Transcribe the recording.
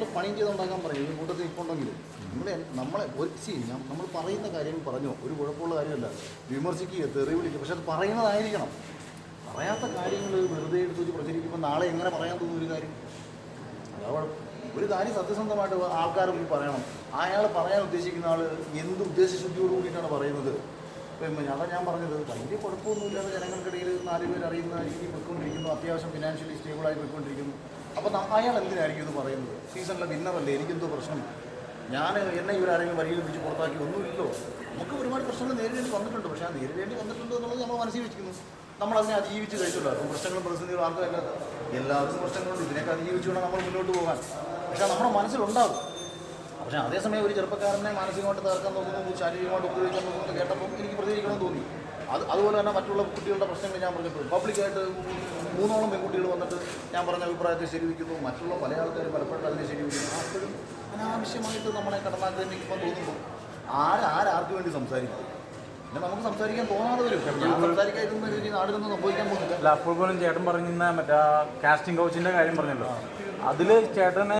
നിങ്ങൾ പണിയും ചെയ്തുണ്ടാക്കാൻ പറയും ഈ കൂട്ടത്തിൽ ഉണ്ടെങ്കിലും നമ്മൾ നമ്മളെ ഒരു സി നമ്മൾ പറയുന്ന കാര്യങ്ങൾ പറഞ്ഞോ ഒരു കുഴപ്പമുള്ള കാര്യമല്ല. വിമർശിക്കുക തെറി വിളിക്കുക പക്ഷെ അത് പറയുന്നതായിരിക്കണം. പറയാത്ത കാര്യങ്ങൾ വെറുതെ എടുത്ത് പ്രചരിക്കുമ്പോൾ നാളെ എങ്ങനെ പറയാൻ തോന്നുന്ന ഒരു കാര്യം? അതാ ഒരു കാര്യം സത്യസന്ധമായിട്ട് ആൾക്കാർ മുന്നിൽ പറയണം. അയാൾ പറയാൻ ഉദ്ദേശിക്കുന്ന ആൾ എന്ത് ഉദ്ദേശശുദ്ധിയോട് കൂടിയിട്ടാണ് പറയുന്നത്? അതാ ഞാൻ പറഞ്ഞത്. വലിയ കുഴപ്പമൊന്നുമില്ലാതെ ജനങ്ങൾക്കിടയിൽ നാല് പേര് അറിയുന്ന രീതിയിൽ പോയിക്കൊണ്ടിരിക്കുന്നു. അത്യാവശ്യം ഫിനാൻഷ്യലി സ്റ്റേബിളായി പോയിക്കൊണ്ടിരിക്കുന്നു. അപ്പോൾ അയാൾ എന്തിനായിരിക്കും ഇത് പറയുന്നത്? സീസണിലെ വിന്നറല്ലേ എനിക്കെന്തോ പ്രശ്നം. ഞാൻ എന്നെ ഇവരാരെങ്കിലും പരിഗണിപ്പിച്ച് പുറത്താക്കി ഒന്നുമില്ലല്ലോ. നമുക്ക് ഒരുപാട് പ്രശ്നങ്ങൾ നേരിടേണ്ടി വന്നിട്ടുണ്ട്. പക്ഷേ ആ നേരിടേണ്ടി വന്നിട്ടുണ്ട് എന്നുള്ളത് നമ്മൾ മനസ്സിൽ വെച്ചിരിക്കുന്നു. നമ്മൾ അതിനെ അതിജീവിച്ച് അപ്പം പ്രശ്നങ്ങളും പ്രതിസന്ധികളും ആർക്കും അല്ലാത്ത. എല്ലാവർക്കും പ്രശ്നങ്ങളുണ്ട്. ഇതിനൊക്കെ വേണം നമ്മൾ മുന്നോട്ട് പോകാൻ. പക്ഷേ നമ്മുടെ മനസ്സിലുണ്ടാവും പക്ഷേ അതേസമയം ഒരു ചെറുപ്പക്കാരനെ മാനസികമായിട്ട് തകർക്കാൻ നോക്കുന്നു ശാരീരികമായിട്ട് ഉപയോഗിക്കാൻ നോക്കുന്നു കേട്ടപ്പോൾ എനിക്ക് പ്രതികരിക്കണമെന്ന് തോന്നി അത് അതുപോലെ തന്നെ മറ്റുള്ള കുട്ടികളുടെ പ്രശ്നങ്ങൾ ഞാൻ പറഞ്ഞപ്പോൾ പബ്ലിക്കായിട്ട് മൂന്നോളം പെൺകുട്ടികൾ വന്നിട്ട് ഞാൻ പറഞ്ഞ അഭിപ്രായത്തെ ശരിവെക്കുന്നു. മറ്റുള്ള പല ആൾക്കാരും പലപ്പോഴും അതിനെ ശരിവെക്കുന്നു. അപ്പോഴും അനാവശ്യമായിട്ട് നമ്മളെ കടന്നാക്രമിക്കുമ്പോൾ തോന്നുമ്പോൾ ആരാർക്ക് വേണ്ടി സംസാരിക്കും? പിന്നെ നമുക്ക് സംസാരിക്കാൻ തോന്നാതെ വരും സംസാരിക്കാതിരുന്ന രീതി നാടിനൊന്നും സംഭവിക്കാൻ പോകുന്നില്ല. അപ്പോൾ പോലും ചേട്ടൻ പറഞ്ഞ മറ്റേ കാസ്റ്റിംഗ് കൗച്ചിന്റെ കാര്യം പറഞ്ഞല്ലോ. അതിൽ ചേട്ടന്